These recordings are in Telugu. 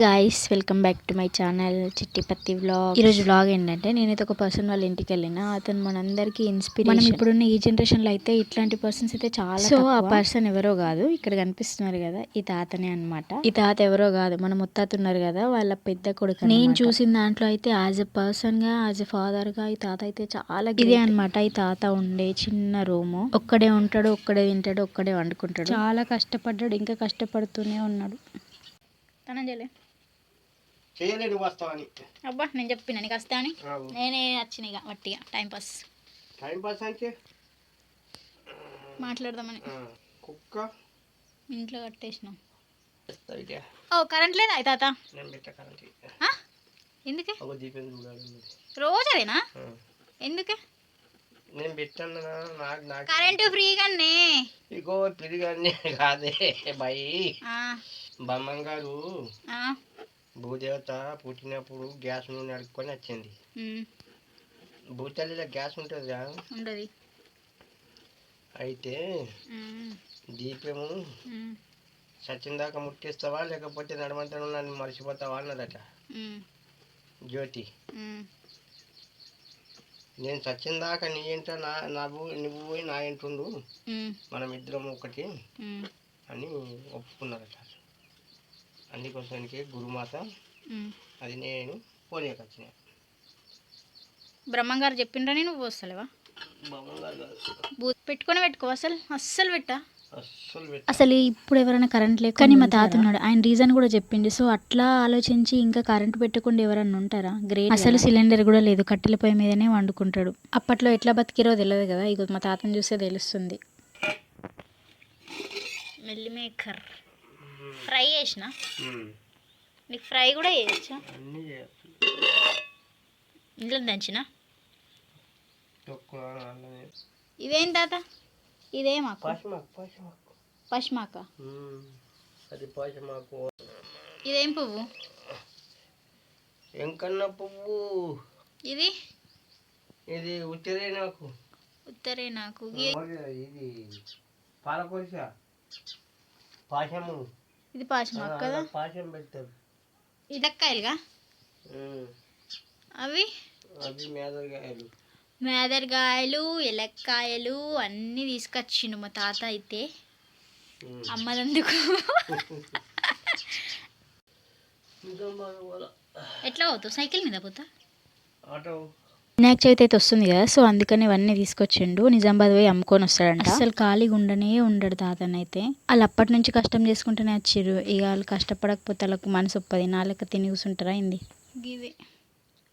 Guys welcome back to my channel Chittipatti vlog ఈరోజు వ్లాగ్ ఏంటంటే నేనైతే ఒక పర్సన్ వాళ్ళ ఇంటికి వెళ్ళిన అతను మనందరికి ఇన్స్పిరేషన్ మనం ఇప్పుడున్న ఈ జనరేషన్లో అయితే ఇట్లాంటి పర్సన్స్ అయితే చాలా సో ఆ పర్సన్ ఎవరో కాదు ఇక్కడ కనిపిస్తున్నారు కదా ఈ తాతనే అన్నమాట. ఈ తాత ఎవరో కాదు మన ముత్తాత ఉన్నారు కదా వాళ్ళ పెద్ద కొడుకు నేను చూసిన దాంట్లో అయితే యాజ్ ఎ పర్సన్గా యాజ్ ఎ ఫాదర్గా ఈ తాత అయితే చాలా ఇదే అన్నమాట ఈ తాత ఉండే చిన్న రూము ఒక్కడే ఉంటాడు ఒక్కడే తింటాడు ఒక్కడే వండుకుంటాడు. చాలా కష్టపడ్డాడు ఇంకా కష్టపడుతూనే ఉన్నాడు. తనం చేయలే చేయలేడు వాస్తవాన్ని అబ్బా నేను చెప్పిన నీకు వస్తా అని? నేనే వచ్చిన ఇక వట్టిగా టైం పాస్ టైం పాస్ అంటే? మాట్లాడదామని. కుక్క. ఇంట్లో కట్టేసినాం. ఓ కరెంట్ లేదా? తాత? నేను పెట్ట కరెంట్ ఆ? ఎందుకే? ఒక దీపం చూడాలి ఉంది. రోజు అదేనా ఆ. ఎందుకే? నేను పెట్టాను నాకు నాకు కరెంటు ఫ్రీగానే. ఇగో పిరిగాన్ని కాదే బాయి ఆ, బమ్మం గారు. ఆ, భూదేవత పుట్టినప్పుడు గ్యాస్ నూనె అడుక్కొని వచ్చింది. భూతల్లిలో గ్యాస్ ఉంటుందా ఉండదు అయితే దీపము సచిన్ దాకా ముట్టిస్తావా? లేకపోతే నడమంతా నన్ను మర్చిపోతావా? అన్నదట. జ్యోతి. నేను సచిన్ దాకా నీ ఇంట నా నా నువ్వు పోయి నా ఇంటుండు మనం ఇద్దరం ఒకటి అని ఒప్పుకున్నారట. అందుకోసానికి గురుమాత. అది నేను పోనీకొచ్చిన బ్రహ్మంగారు చెప్పిండ్రా నేను పోస్తలేవా పెట్టుకొని పెట్టుకో అసలు అస్సలు పెట్టా. అసలు ఇప్పుడు ఎవరైనా కరెంట్ లేక కానీ మా తాత ఉన్నాడు ఆయన రీజన్ కూడా చెప్పింది సో అట్లా ఆలోచించి ఇంకా కరెంట్ పెట్టకుండా ఎవరన్నా ఉంటారా? గ్రేట్ అసలు సిలిండర్ కూడా లేదు కట్టెల పొయ్యి మీదనే వండుకుంటాడు. అప్పట్లో ఎట్లా బతికిరో తెలియదు కదా ఇక మా తాతను చూస్తే తెలుస్తుంది. మిల్లి మేకర్ ఫ్రై చేసిన. నీకు ఫ్రై కూడా చేయొచ్చా? ఇంట్లో దంచిన? ఇదేం తాత? ఇదేమాకు పాశమాకు ఇదేం పువ్వు? ఎంకన్న పువ్వు. ఇది? ఇది ఉత్తరే నాకు. ఉత్తరే నాకు. ఇది పాలకొరిస పాశము. ఇది పాశమాకు కదా. పాశం పెడతారు ఇదక్కాయలుగా. అవి? అవి మేదగాయలు మేదరకాయలు ఎలక్కాయలు అన్నీ తీసుకొచ్చిండు మా తాత అయితే. వాళ్ళ ఎట్లా పోతావు? సైకిల్ మీద పోతా ఆటో. వినాయక చవితి అయితే వస్తుంది కదా సో అందుకని ఇవన్నీ తీసుకొచ్చిండు. నిజామాబాద్ పోయి అమ్ముకొని వస్తాడంట. అసలు ఖాళీగా ఉండనే ఉండడు తాతనైతే. వాళ్ళు అప్పటి నుంచి కష్టం చేసుకుంటూనే వచ్చిర్రు. ఇక వాళ్ళు కష్టపడకపోతే వాళ్ళకు మనసు ఒప్పది. నాలుక తిని కూర్చుంటారా ఇది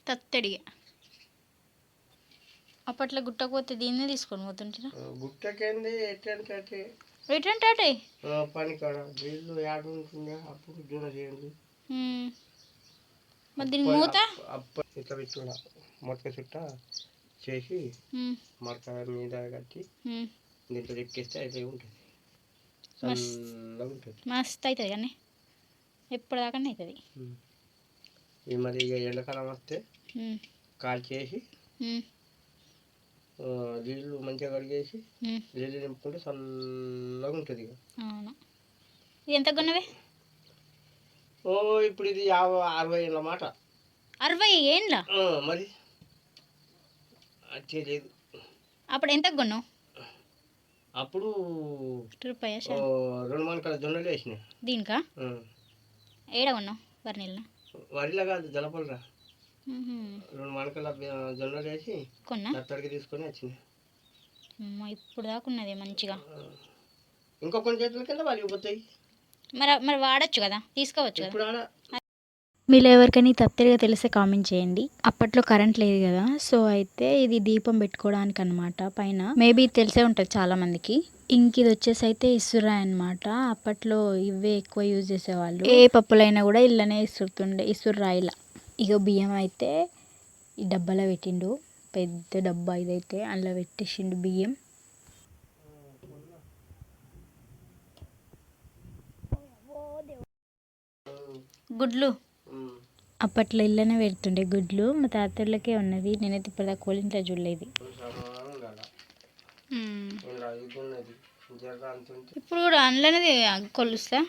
తత్తడిగా. అప్పట్లో గుట్టకపోతే దీన్నే తీసుకొని పోతుంటారా? గుట్టకేంది? ఎట్లంటే అట్టే రిటర్న్ టాటే ఆ, పని కాడ వీళ్ళు అప్పుడు జూడ చేయండి మరి దీని మూత? ఇట్లా పెట్టుడా మొక్క చుట్ట చేసి మడక మీద కట్టి. దీంట్లో ఎక్కిస్తే అయితే ఉంటుంది. మస్త్. చల్లగా ఉంటుంది. మస్తు అవుతుంది కానీ ఎప్పటిదాకానే అవుతుంది. ఈ మరి ఇక ఎండాకాలం వస్తే కాల్ చేసి నీళ్ళు మంచిగా కడిగేసి. నీళ్ళు నింపుకుంటే చల్లగా ఉంటుంది ఇక. ఎంత కొన్నవే? ఓ ఇప్పుడు ఇది యాభై అరవై ఏళ్ళ మాట. అరవై ఏండ్ల మరి అప్పుడు ఎంత కొన్నావు? అప్పుడు రెండు మనకాల జొన్నలు వేసినాయి దీనికా. ఏడ కొన్నావు వర్నీళ్ళ వరిలో కాదు జలపలరా. రెండు మనకల జొన్నలు వేసి కొన్నా? అత్తడికి తీసుకొని వచ్చినాయి అమ్మ, ఇప్పుడు దాకా ఉన్నది మంచిగా. ఇంకో కొన్ని చేతుల కింద వలిగిపోతాయి మరి మరి వాడచ్చు కదా? తీసుకోవచ్చు ఇప్పుడు మీలో ఎవరికైనా తప్పనిగా తెలిస్తే కామెంట్ చేయండి. అప్పట్లో కరెంట్ లేదు కదా సో అయితే ఇది దీపం పెట్టుకోవడానికి అనమాట పైన మేబీ తెలిసే ఉంటుంది చాలా మందికి ఇంక ఇది వచ్చేసి అయితే ఇసురాయి అనమాట అప్పట్లో ఇవే ఎక్కువ యూజ్ చేసేవాళ్ళు. ఏ పప్పులైనా కూడా ఇళ్ళనే ఇసురుతుండే ఇసురాయిలా ఇక బియ్యం అయితే ఈ డబ్బాలో పెట్టిండు. పెద్ద డబ్బా ఇదైతే అందులో పెట్టేసిండు బియ్యం. గుడ్లు. అప్పట్లో ఇళ్ళనే పెడుతుండే గుడ్లు. మా తాతయ్యలకే ఉన్నది. నేనైతే ఇప్పటిదాకా కోలింట్లో చూడలేదు. ఇప్పుడు కూడా అందులోనే కొలుస్తా?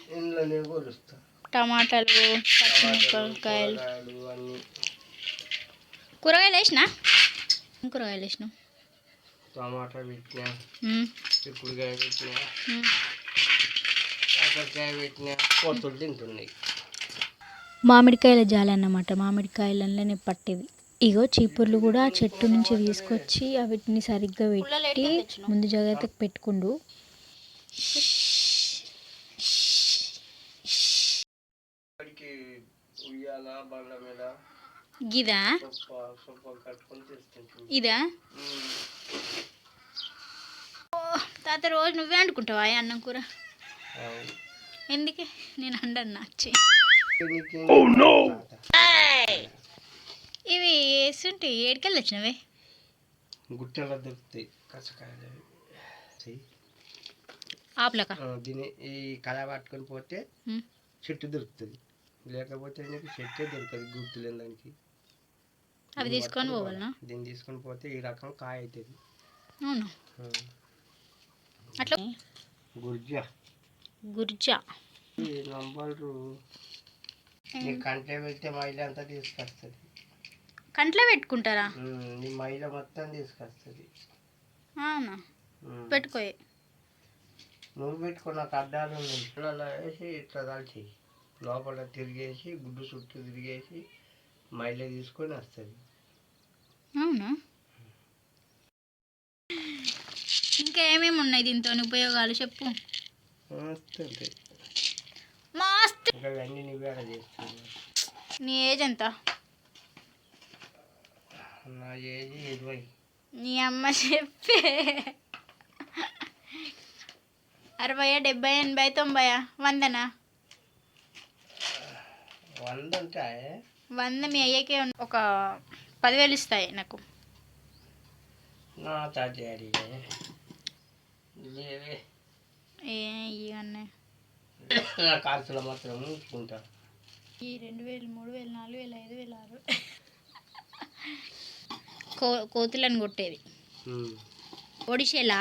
టమాటాలు పచ్చిమిరపకాయలు. కూరగాయలు వేసినా? కూరగాయలు వేసినావు? టమాటా పెట్టినా. చిక్కుడుకాయ పెట్టినా. కాకరకాయ పెట్టినా కొత్తులు తింటున్నాయి. మామిడికాయల జాలి అన్నమాట. మామిడికాయలనే పట్టేది. ఇగో చీపుర్లు కూడా ఆ చెట్టు నుంచి తీసుకొచ్చి వీటిని సరిగ్గా పెట్టి ముందు జాగ్రత్తకు పెట్టుకుండు. గిదా ఇదా? తాత రోజు నువ్వే అనుకుంటావా అన్నం కూర? ఎందుకే? నేను అండను నచ్చి ఇవి వేస్తుంటే ఏడికెళ్ళి వచ్చినవే? గుట్టెలో దొరుకుతాయి. చెయ్యి. ఆపలక. ఆ, దీన్ని ఈ కళ పట్టుకొని పోతే చెట్టు దొరుకుతుంది. లేకపోతే నీకు చెట్టే దొరుకుతుంది గుర్తులేని దానికి. అవి తీసుకొని పోవాలనా? దీన్ని తీసుకొని పోతే ఈ రకం కాయ అవుతుంది. అవును? అట్లా? గుర్జా. గుర్జా. ఈ నంబరు నీ కంటే పెడితే మైల అంతా తీసుకొస్తుంది. కంట్లో పెట్టుకుంటారా? నీ మైల మొత్తం తీసుకొస్తుంది. అవునా. పెట్టుకోయి నువ్వు పెట్టుకున్న అడ్డాలు ఉన్నాయి అలా వేసి ఇట్లా దాల్చి లోపల తిరిగేసి గుడ్డు చుట్టూ తిరిగేసి మైల తీసుకొని వస్తుంది. అవునా? ఇంకా ఏమేమి ఉన్నాయి దీంతో ఉపయోగాలు చెప్పు. వస్తుంది మస్తు నీ ఏజ్ ఎంత? నా ఏజ్ ఇరవై. నీ అమ్మ చెప్పే. అరవై డెబ్బై ఎనభై తొంభై వందనా? వంద వంద మీ అయ్యకే ఒక పదివేలు ఇస్తాయి నాకు. నా లేవే. ఏ ఇవన్నీ ఖర్చులు మాత్రం ఉంచుకుంటా. ఈ రెండు వేలు మూడు వేలు నాలుగు వేలు ఐదు వేలు ఆరు కో కోతులను కొట్టేది. ఒడిషేలా.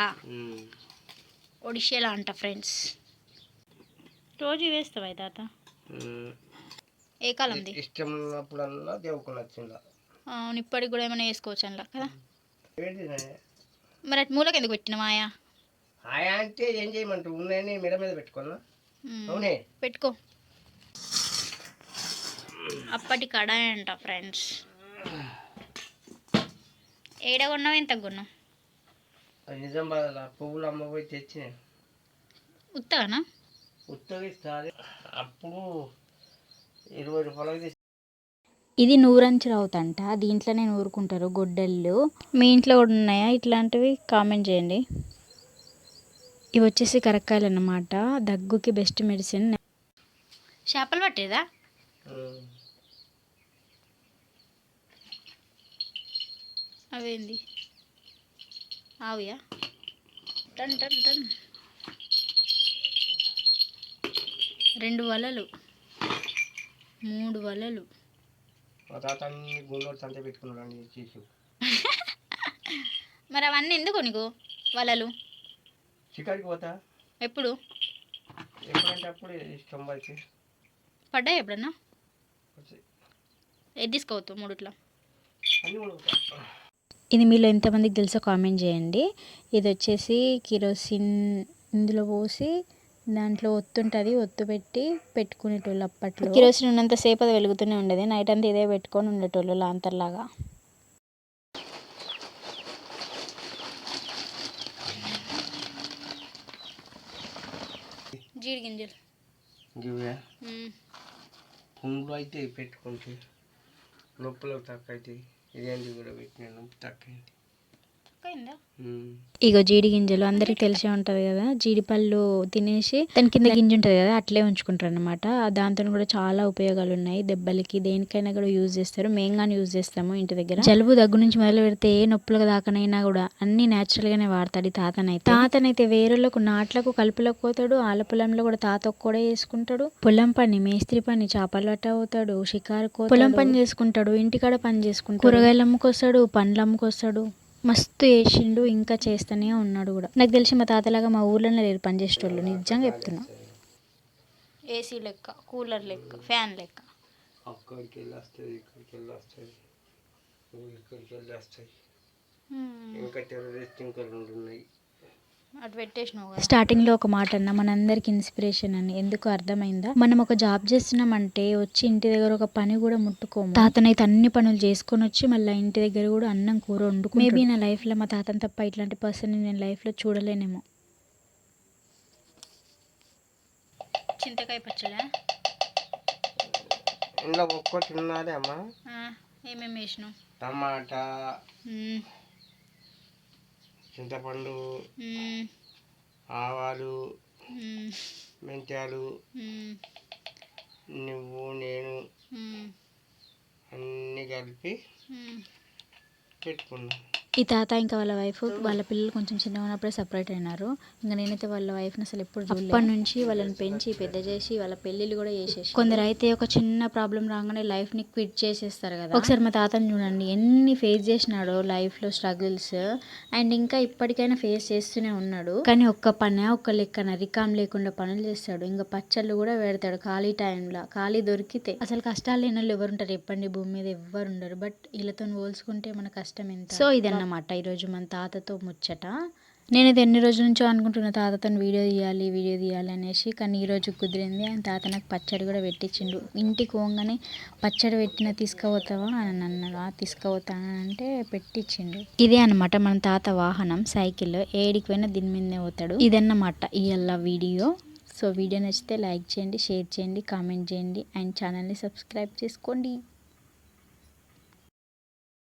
ఒడిషేలా అంట ఫ్రెండ్స్. రోజు వేస్తావా తాత. ఏ కాలంది ఇష్టం ఉన్నప్పుడల్లా దేవుకొని వచ్చిందా అవును ఇప్పటికి కూడా ఏమైనా వేసుకోవచ్చు అందులో కదా మరి అటు మూలకి ఎందుకు పెట్టిన మాయా ఆయా అంటే ఏం చేయమంటావు? ఉన్నాయని మెడ మీద పెట్టుకున్నా. అవునే. పెట్టుకో. అప్పటి కడాయి అంట ఫ్రెండ్స్. ఏడ కొన్నావు ఎంత కొన్నావు నిజామాబాద్లో పువ్వులు అమ్మపోయి తెచ్చిన. ఉత్తగానా? ఉత్తగిస్తుంది అప్పుడు ఇరవై రూపాయలకి ఇది నూరంచి రౌతంట దీంట్లోనే నూరుకుంటారు గొడ్డళ్ళు. మీ ఇంట్లో కూడా ఉన్నాయా ఇట్లాంటివి? కామెంట్ చేయండి. ఇవి వచ్చేసి కరక్కాయలు అన్నమాట దగ్గుకి బెస్ట్ మెడిసిన్ చేపలు పట్టేదా. అవేంది? ఆవియా? టన్ టన్ టన్. రెండు వలలు. మూడు వలలు. మా తాత అన్ని గుండోడు సంత పెట్టుకున్నాడు అండి చేసి మరి అవన్నీ ఎందుకు నీకు వలలు? షికారికి పోతా? ఎప్పుడు? ఎప్పుడంటే అప్పుడు ఇష్టం పడ్డాయి ఎప్పుడన్నా? ఏది తీసుకోవద్దు మూడిట్లో. అన్నీ కూడా పోతా ఇది మీలో ఎంతమందికి తెలుసో కామెంట్ చేయండి. ఇది వచ్చేసి కిరోసిన్ ఇందులో పోసి దాంట్లో ఒత్తు ఉంటుంది ఒత్తు పెట్టి పెట్టుకునేటోళ్ళు అప్పట్లో. కిరోసిన్ ఉన్నంతసేపు అది వెలుగుతూనే ఉండేది. నైట్ అంతా ఇదే పెట్టుకొని ఉండేటోళ్ళు లాంతర్లాగా జీడి గింజలు. పుండ్లు అయితే పెట్టుకుంటే నొప్పులు తక్కువ అవుతాయి ఇదేంటి కూడా పెట్టిన నొప్పి తక్కువ అయింది ఇగో జీడి గింజలు అందరికి తెలిసే ఉంటది కదా జీడిపళ్ళు తినేసి దాని కింద గింజ ఉంటది కదా అట్లే ఉంచుకుంటారు అనమాట దాంతో కూడా చాలా ఉపయోగాలు ఉన్నాయి దెబ్బలకి దేనికైనా కూడా యూజ్ చేస్తారు మేము కానీ యూజ్ చేస్తాము ఇంటి దగ్గర. జలుబు దగ్గు నుంచి మొదలు పెడితే ఏ నొప్పులకు దాకనైనా కూడా అన్ని నేచురల్ గానే వాడతాడు ఈ తాతనైతే. తాతనైతే వేరులకు నాట్లకు కలుపులకు పోతాడు ఆల పొలంలో కూడా తాత ఒక్కడే చేసుకుంటాడు పొలం పని మేస్త్రి పని చేపలు పట్ట పోతాడు షికారు పొలం పని చేసుకుంటాడు ఇంటికాడ పని చేసుకుంటాడు. కూరగాయలు అమ్ముకొస్తాడు పండ్లు అమ్ముకొస్తాడు. మస్తు వేసిండు ఇంకా చేస్తూనే ఉన్నాడు కూడా. నాకు తెలిసి మా తాతలాగా మా ఊర్లోనే లేరు పని చేసేటోళ్ళు నిజంగా చెప్తున్నా. ఏసీ లెక్క కూలర్ లెక్క ఫ్యాన్ లెక్క. అక్కడికి వెళ్ళి వస్తుంది. ఇక్కడికి వెళ్ళి వస్తుంది. ఇక్కడికి వెళ్ళి వస్తాయి ఇంకా టెర్రరిస్ట్ ఇంకా రెండు ఉన్నాయి అటు పెట్టేసినావు స్టార్టింగ్లో ఒక మాట అన్న మనందరికి ఇన్స్పిరేషన్ అని. ఎందుకు అర్థమైందా? మనం ఒక జాబ్ చేస్తున్నామంటే వచ్చి ఇంటి దగ్గర ఒక పని కూడా ముట్టుకోము. తాతనైతే అన్ని పనులు చేసుకొని వచ్చి మళ్ళీ ఇంటి దగ్గర కూడా అన్నం కూర వండుకు మేబీ నా లైఫ్లో మా తాతను తప్ప ఇట్లాంటి పర్సన్ నేను లైఫ్లో చూడలేనేమో. చింతకాయ పచ్చడా? ఒక్కటి ఉన్నదే అమ్మా. ఏమేమి వేసినావు? టమాటా. చింతపండు ఆవాలు మెంతాలు నువ్వు నేను అన్నీ కలిపి పెట్టుకున్నాం. ఈ తాత ఇంకా వాళ్ళ వైఫ్ వాళ్ళ పిల్లలు కొంచెం చిన్నగా ఉన్నప్పుడే సపరేట్ అయినారు. ఇంకా నేనైతే వాళ్ళ వైఫ్ని అసలు ఎప్పుడు అప్పటి నుంచి వాళ్ళని పెంచి పెద్ద చేసి వాళ్ళ పెళ్ళిళ్ళు కూడా చేసేసి. కొందరు అయితే ఒక చిన్న ప్రాబ్లం రాగానే లైఫ్ని క్విట్ చేసేస్తారు కదా. ఒకసారి మా తాతని చూడండి ఎన్ని ఫేస్ చేసినాడో లైఫ్లో స్ట్రగుల్స్ అండ్ ఇంకా ఇప్పటికైనా ఫేస్ చేస్తూనే ఉన్నాడు. కానీ ఒక్క పని ఒక్క లెక్కన రికామ్ లేకుండా పనులు చేస్తాడు. ఇంకా పచ్చళ్ళు కూడా పెడతాడు ఖాళీ టైంలో ఖాళీ దొరికితే అసలు కష్టాలు లేని వాళ్ళు ఎవరు ఉంటారు చెప్పండి భూమి మీద ఎవ్వరు ఉండరు బట్ వీళ్ళతో పోల్చుకుంటే మన కష్టం ఎంత? సో అనమాట ఈరోజు మన తాతతో ముచ్చట. నేను ఇది ఎన్ని రోజుల నుంచో అనుకుంటున్న తాతతో వీడియో తీయాలి వీడియో తీయాలి అనేసి. కానీ ఈరోజు కుదిరింది. ఆయన తాత నాకు పచ్చడి కూడా పెట్టించిండు. ఇంటికి పోగానే పచ్చడి పెట్టిన తీసుకుపోతావా అని అన్నాడు. "ఆ, తీసుకుపోతాను అంటే పెట్టించిండు. ఇదే అన్నమాట మన తాత వాహనం సైకిల్. ఏడికి పోయినా దీని మీదనే పోతాడు. ఇదన్నమాట ఇవాళ వీడియో. సో వీడియో నచ్చితే లైక్ చేయండి షేర్ చేయండి కామెంట్ చేయండి. అండ్ ఛానల్ని సబ్స్క్రైబ్ చేసుకోండి.